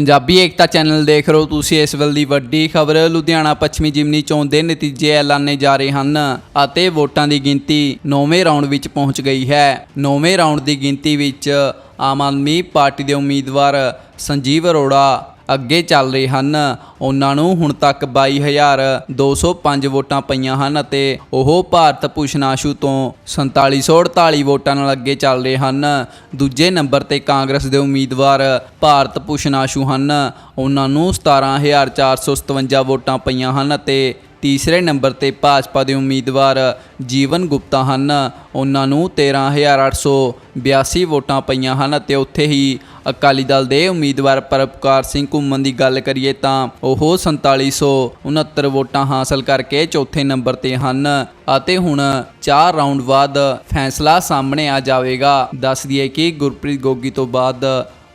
ਪੰਜਾਬੀ ਏਕਤਾ channel ਦੇਖ ਰਹੇ ਹੋ ਤੁਸੀਂ ਇਸ ਵੇਲੇ ਦੀ ਵੱਡੀ ਖਬਰ। ਲੁਧਿਆਣਾ ਪੱਛਮੀ ਜਿਮਨੀ ਚੋਣ ਦੇ ਨਤੀਜੇ ਐਲਾਨੇ ਜਾ ਰਹੇ ਹਨ ਅਤੇ ਵੋਟਾਂ ਦੀ ਗਿਣਤੀ 9ਵੇਂ ਰਾਊਂਡ ਵਿੱਚ ਪਹੁੰਚ ਗਈ ਹੈ। 9ਵੇਂ ਰਾਊਂਡ ਦੀ ਗਿਣਤੀ ਵਿੱਚ ਆਮ ਆਦਮੀ ਪਾਰਟੀ ਦੇ ਉਮੀਦਵਾਰ ਸੰਜੀਵ ਅਰੋੜਾ ਅੱਗੇ ਚੱਲ ਰਹੇ ਹਨ। ਉਹਨਾਂ ਨੂੰ ਹੁਣ ਤੱਕ 22205 ਵੋਟਾਂ ਪਈਆਂ ਹਨ ਅਤੇ ਉਹ ਭਾਰਤ ਭੂਸ਼ਣ ਆਸ਼ੂ ਤੋਂ 4748 ਵੋਟਾਂ ਨਾਲ ਅੱਗੇ ਚੱਲ ਰਹੇ ਹਨ। ਦੂਜੇ ਨੰਬਰ ਤੇ ਕਾਂਗਰਸ ਦੇ ਉਮੀਦਵਾਰ ਭਾਰਤ ਭੂਸ਼ਣ ਆਸ਼ੂ ਹਨ। ਉਹਨਾਂ ਨੂੰ 17457 ਵੋਟਾਂ ਪਈਆਂ ਹਨ ਅਤੇ ਤੀਸਰੇ ਨੰਬਰ ਤੇ ਭਾਜਪਾ ਦੇ ਉਮੀਦਵਾਰ ਜੀਵਨ ਗੁਪਤਾ ਹਨ। ਉਹਨਾਂ ਨੂੰ 13882 ਵੋਟਾਂ ਪਈਆਂ ਹਨ ਅਤੇ ਉੱਥੇ ਹੀ ਅਕਾਲੀ ਦਲ ਦੇ ਉਮੀਦਵਾਰ ਪਰਪਕਾਰ ਸਿੰਘ ਘੁੰਮਣ ਦੀ ਗੱਲ ਕਰੀਏ ਤਾਂ ਉਹ 4769 ਵੋਟਾਂ ਹਾਸਲ ਕਰਕੇ ਚੌਥੇ ਨੰਬਰ ਤੇ ਹਨ ਅਤੇ ਹੁਣ 4 ਰਾਊਂਡ ਬਾਅਦ ਫੈਸਲਾ ਸਾਹਮਣੇ ਆ ਜਾਵੇਗਾ। ਦੱਸ ਦਈਏ ਕਿ ਗੁਰਪ੍ਰੀਤ ਗੋਗੀ ਤੋਂ ਬਾਅਦ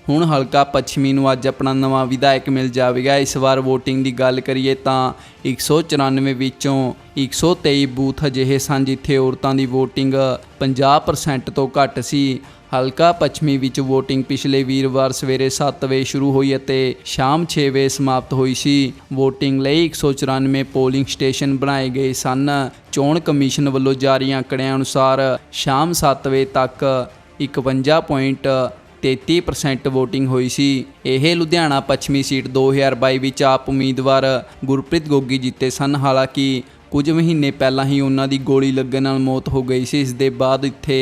ਹੁਣ ਹਲਕਾ ਪੱਛਮੀ ਨੂੰ ਅੱਜ ਆਪਣਾ ਨਵਾਂ ਵਿਧਾਇਕ ਮਿਲ ਜਾਵੇਗਾ। ਇਸ ਵਾਰ VOTING ਦੀ ਗੱਲ ਕਰੀਏ ਤਾਂ 194 ਵਿੱਚੋਂ 123 ਬੂਥ ਅਜਿਹੇ ਸਨ ਜਿੱਥੇ ਔਰਤਾਂ ਦੀ VOTING 50% ਤੋਂ ਘੱਟ ਸੀ। ਹਲਕਾ ਪੱਛਮੀ ਵਿੱਚ VOTING ਪਿਛਲੇ ਵੀਰਵਾਰ ਸਵੇਰੇ 7 ਵਜੇ ਸ਼ੁਰੂ ਹੋਈ ਅਤੇ ਸ਼ਾਮ 6 ਵਜੇ ਸਮਾਪਤ ਹੋਈ ਸੀ। VOTING ਲਈ 194 ਪੋਲਿੰਗ ਸਟੇਸ਼ਨ ਬਣਾਏ ਗਏ ਸਨ। ਚੋਣ ਕਮਿਸ਼ਨ ਵੱਲੋਂ ਜਾਰੀ ਅੰਕੜਿਆਂ ਅਨੁਸਾਰ ਸ਼ਾਮ 7 ਵਜੇ ਤੱਕ 51. 33% VOTING ਹੋਈ ਸੀ। ਇਹ ਲੁਧਿਆਣਾ ਪੱਛਮੀ ਸੀਟ 2022 ਵਿੱਚ ਆਪ ਉਮੀਦਵਾਰ ਗੁਰਪ੍ਰੀਤ ਗੋਗੀ ਜਿੱਤੇ ਸਨ। ਹਾਲਾਂਕਿ ਕੁਝ ਮਹੀਨੇ ਪਹਿਲਾਂ ਹੀ ਉਹਨਾਂ ਦੀ ਗੋਲੀ ਲੱਗਣ ਨਾਲ ਮੌਤ ਹੋ ਗਈ ਸੀ। ਇਸ ਦੇ ਬਾਅਦ ਇੱਥੇ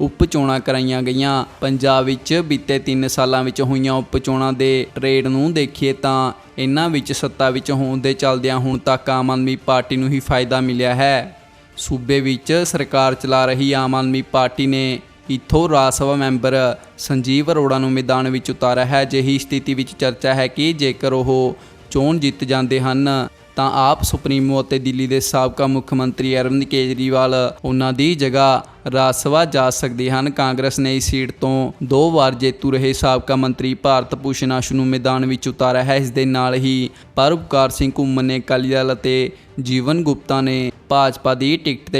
ਉਪ ਚੋਣਾਂ ਕਰਾਈਆਂ ਗਈਆਂ। ਪੰਜਾਬ ਵਿੱਚ ਬੀਤੇ 3 ਸਾਲਾਂ ਵਿੱਚ ਹੋਈਆਂ ਉਪ ਚੋਣਾਂ ਦੇ ਟ੍ਰੇਡ ਨੂੰ ਦੇਖੀਏ ਤਾਂ ਇਹਨਾਂ ਵਿੱਚ ਸੱਤਾ ਵਿੱਚ ਹੋਣ ਦੇ ਚੱਲਦਿਆਂ ਹੁਣ ਤੱਕ ਆਮ ਆਦਮੀ ਪਾਰਟੀ ਨੂੰ ਹੀ ਫਾਇਦਾ ਮਿਲਿਆ ਹੈ। ਸੂਬੇ ਵਿੱਚ ਸਰਕਾਰ ਚਲਾ ਰਹੀ ਆਮ ਆਦਮੀ ਪਾਰਟੀ ਨੇ ਇਥੋਂ ਰਾਜ ਸਭਾ ਮੈਂਬਰ ਸੰਜੀਵ ਅਰੋੜਾ ਨੂੰ ਮੈਦਾਨ ਵਿੱਚ ਉਤਾਰਿਆ ਹੈ। ਜਿਹੀ ਸਥਿਤੀ ਵਿੱਚ ਚਰਚਾ ਹੈ ਕਿ ਜੇਕਰ ਉਹ ਚੋਣ ਜਿੱਤ ਜਾਂਦੇ ਹਨ ਤਾਂ ਆਪ ਸੁਪਰੀਮੋ ਅਤੇ ਦਿੱਲੀ ਦੇ ਸਾਬਕਾ ਮੁੱਖ ਮੰਤਰੀ ਅਰਵਿੰਦ ਕੇਜਰੀਵਾਲ ਉਹਨਾਂ ਦੀ ਜਗ੍ਹਾ ਰਾਜ ਸਭਾ ਜਾ ਸਕਦੇ ਹਨ। ਕਾਂਗਰਸ ਨੇ ਇਸ ਸੀਟ ਤੋਂ ਦੋ ਵਾਰ ਜੇਤੂ ਰਹੇ ਸਾਬਕਾ ਮੰਤਰੀ ਭਾਰਤ ਭੂਸ਼ਣ ਆਸ਼ੂ ਨੂੰ ਮੈਦਾਨ ਵਿੱਚ ਉਤਾਰਿਆ ਹੈ। ਇਸ ਦੇ ਨਾਲ ਹੀ ਪਰਉਪਕਾਰ ਸਿੰਘ ਘੁੰਮਣ ਨੇ ਅਕਾਲੀ ਦਲ ਅਤੇ ਜੀਵਨ ਗੁਪਤਾ ਨੇ ਭਾਜਪਾ ਦੀ ਟਿਕਟ ਤੇ